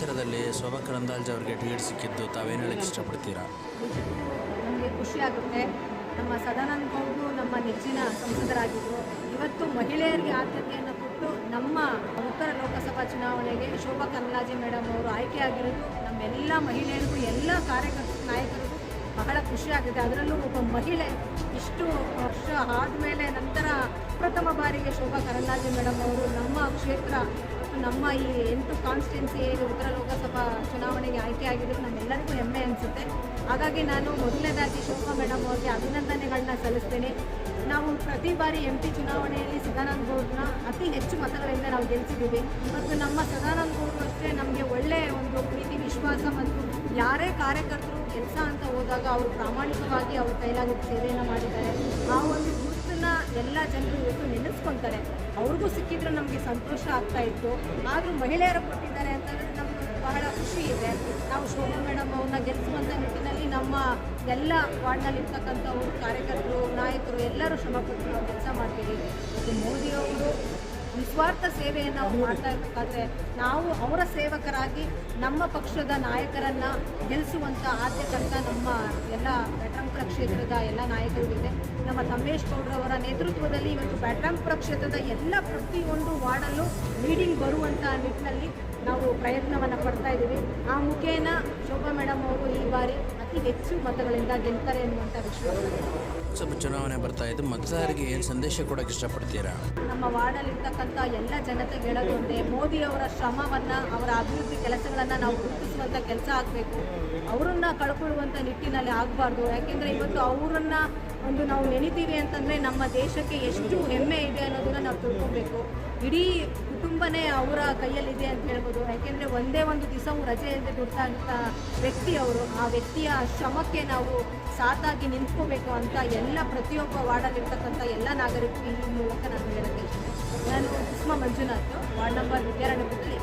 ವಾರ್ಡ್ನಲ್ಲಿ ಶೋಭಾ ಕರಂದಾಜ್ ಅವರಿಗೆ ಟಿಕೆಟ್ ಸಿಕ್ಕಿದ್ದು ತಾವೇನು ಹೇಳಕ್ಕೆ ಇಷ್ಟಪಡ್ತೀರಾ? ನಮಗೆ ಖುಷಿ ಆಗುತ್ತೆ. ನಮ್ಮ ಸದಾನಂದ ಗೌಡರು ನಮ್ಮ ನೆಚ್ಚಿನ ಸಂಸದರಾಗಿದ್ದರು ಇವತ್ತು ಮಹಿಳೆಯರಿಗೆ ಆದ್ಯತೆಯನ್ನು ಕೊಟ್ಟು ನಮ್ಮ ಉತ್ತರ ಲೋಕಸಭಾ ಚುನಾವಣೆಗೆ ಶೋಭಾ ಕರಂದ್ಲಾಜೆ ಮೇಡಮ್ ಅವರು ಆಯ್ಕೆಯಾಗಿರೋದು, ನಮ್ಮೆಲ್ಲ ಮಹಿಳೆಯರಿಗೂ ಎಲ್ಲ ಕಾರ್ಯಕರ್ತ ನಾಯಕರಿಗೂ ಬಹಳ ಖುಷಿ ಆಗುತ್ತೆ ಅದರಲ್ಲೂ ಒಬ್ಬ ಮಹಿಳೆ ಇಷ್ಟು ವರ್ಷ ಆದಮೇಲೆ ನಂತರ ಪ್ರಥಮ ಬಾರಿಗೆ ಶೋಭಾ ಕರಂದ್ಲಾಜೆ ಮೇಡಮ್ ಅವರು ನಮ್ಮ ಕ್ಷೇತ್ರ ನಮ್ಮ ಈ ಎಂಟು ಕಾನ್ಸ್ಟಿಟ್ಯೂನ್ಸಿ ಉತ್ತರ ಲೋಕಸಭಾ ಚುನಾವಣೆಗೆ ಆಯ್ಕೆಯಾಗಿರೋದು ನಮ್ಮೆಲ್ಲರಿಗೂ ಹೆಮ್ಮೆ ಅನಿಸುತ್ತೆ. ಹಾಗಾಗಿ ನಾನು ಮೊದಲನೇದಾಗಿ ಶೋಭಾ ಮೇಡಮ್ ಅವ್ರಿಗೆ ಅಭಿನಂದನೆಗಳನ್ನ ಸಲ್ಲಿಸ್ತೇನೆ. ನಾವು ಪ್ರತಿ ಬಾರಿ ಎಂ ಪಿ ಚುನಾವಣೆಯಲ್ಲಿ ಸದಾನಂದ ಗೌಡ್ರನ್ನ ಅತಿ ಹೆಚ್ಚು ಮತಗಳಿಂದ ನಾವು ಗೆಲ್ಸಿದ್ದೀವಿ. ಮತ್ತು ನಮ್ಮ ಸದಾನಂದ ಅಷ್ಟೇ ನಮಗೆ ಒಳ್ಳೆಯ ಒಂದು ಪ್ರೀತಿ, ವಿಶ್ವಾಸ ಮತ್ತು ಯಾರೇ ಕಾರ್ಯಕರ್ತರು ಕೆಲಸ ಅಂತ ಹೋದಾಗ ಅವರು ಪ್ರಾಮಾಣಿಕವಾಗಿ ಅವ್ರ ಕೈಲಾಗಿ ಸೇವೆಯನ್ನು ಮಾಡಿದ್ದಾರೆ. ಆ ಒಂದು ಗುರುತನ್ನ ಎಲ್ಲ ಜನರು ಇವತ್ತು ನೆನೆಸ್ಕೊತಾರೆ. ಅವ್ರಿಗೂ ಸಿಕ್ಕಿದ್ರೆ ನಮಗೆ ಸಂತೋಷ ಆಗ್ತಾ ಇತ್ತು. ಆದರೂ ಮಹಿಳೆಯರು ಕೊಟ್ಟಿದ್ದಾರೆ ಅಂತಂದರೆ ನಮ್ಗೆ ಬಹಳ ಖುಷಿ ಇದೆ. ನಾವು ಶೋಭಾ ಮೇಡಮ್ ಅವ್ರನ್ನ ಗೆಲ್ಲಿಸುವಂಥ ನಿಟ್ಟಿನಲ್ಲಿ ನಮ್ಮ ಎಲ್ಲ ವಾರ್ಡ್ನಲ್ಲಿರ್ತಕ್ಕಂಥವ್ರು ಕಾರ್ಯಕರ್ತರು, ನಾಯಕರು ಎಲ್ಲರೂ ಶ್ರಮಪಟ್ಟು ನಾವು ಕೆಲಸ ಮಾಡ್ತೀವಿ. ಮತ್ತು ಮೋದಿಯವರು ನಿಸ್ವಾರ್ಥ ಸೇವೆಯನ್ನು ಅವ್ರು ಮಾಡ್ತಾ ಇರಬೇಕಾದ್ರೆ ನಾವು ಅವರ ಸೇವಕರಾಗಿ ನಮ್ಮ ಪಕ್ಷದ ನಾಯಕರನ್ನ ಗೆಲ್ಲಿಸುವಂಥ ಕರ್ತ ನಮ್ಮ ಎಲ್ಲ ಬ್ಯಾಟ್ರಾಂಪುರ ಕ್ಷೇತ್ರದ ಎಲ್ಲ ನಾಯಕರಿಗಿದೆ ನಮ್ಮ ತಮ್ಮೇಶ್ ಗೌಡ್ರವರ ನೇತೃತ್ವದಲ್ಲಿ ಇವತ್ತು ಬ್ಯಾಟ್ರಾಂಪುರ ಕ್ಷೇತ್ರದ ಎಲ್ಲ ಪ್ರತಿಯೊಂದು ವಾರ್ಡಲ್ಲೂ ಲೀಡಿಂಗ್ ಬರುವಂಥ ನಿಟ್ಟಿನಲ್ಲಿ ನಾವು ಪ್ರಯತ್ನವನ್ನು ಪಡ್ತಾ ಇದ್ದೀವಿ. ಆ ಮುಖೇನ ಶೋಭಾ ಮೇಡಮ್ ಅವರು ಈ ಬಾರಿ ಅತಿ ಹೆಚ್ಚು ಮತಗಳಿಂದ ಗೆಲ್ತಾರೆ ಎನ್ನುವಂಥ ವಿಶ್ವಾಸ ಚುನಾವಣೆ ಬರ್ತಾ ಇದೆ. ಮತದಾರರಿಗೆ ಏನು ಸಂದೇಶ ಕೊಡೋಕೆ ಇಷ್ಟಪಡ್ತೀರಾ? ನಮ್ಮ ವಾರ್ಡಲ್ಲಿರ್ತಕ್ಕಂಥ ಎಲ್ಲ ಜನತೆಗೆ ಹೇಳೋದೊಂದೇ ಮೋದಿ ಅವರ ಶ್ರಮವನ್ನು ಅವರ ಅಭಿವೃದ್ಧಿ ಕೆಲಸಗಳನ್ನು ನಾವು ಗುರುತಿಸುವಂಥ ಕೆಲಸ ಆಗಬೇಕು. ಅವರನ್ನ ಕಳ್ಕೊಳ್ಳುವಂಥ ನಿಟ್ಟಿನಲ್ಲಿ ಆಗಬಾರ್ದು. ಯಾಕೆಂದರೆ ಇವತ್ತು ಅವರನ್ನ ಒಂದು ನಾವು ನೆನಿತೀವಿ ಅಂತಂದರೆ ನಮ್ಮ ದೇಶಕ್ಕೆ ಎಷ್ಟು ಹೆಮ್ಮೆ ಇದೆ ಅನ್ನೋದನ್ನ ನಾವು ತಿಳ್ಕೊಬೇಕು. ಇಡೀ ಕುಟುಂಬನೇ ಅವರ ಕೈಯಲ್ಲಿದೆ ಅಂತ ಹೇಳ್ಬೋದು. ಯಾಕೆಂದರೆ ಒಂದೇ ಒಂದು ದಿವಸವೂ ರಜೆ ಅಂತ ದುಡ್ತಂಥ ವ್ಯಕ್ತಿ ಅವರು ಆ ವ್ಯಕ್ತಿಯ ಶ್ರಮಕ್ಕೆ ನಾವು ಸಾಥಾಗಿ ನಿಂತ್ಕೋಬೇಕು ಅಂತ ಎಲ್ಲ ಪ್ರತಿಯೊಬ್ಬ ವಾರ್ಡಲ್ಲಿರ್ತಕ್ಕಂಥ ಎಲ್ಲ ನಾಗರಿಕರು ಈ ಮೂಲಕ ನಾನು ಹೇಳಕ್ಕೆ ಇಷ್ಟ ನಾನು ಸುಷ್ಮಾ ಮಂಜುನಾಥ್ ವಾರ್ಡ್ ನಂಬರ್ ವಿದ್ಯಾರಣ್ಯಪುರದಲ್ಲಿ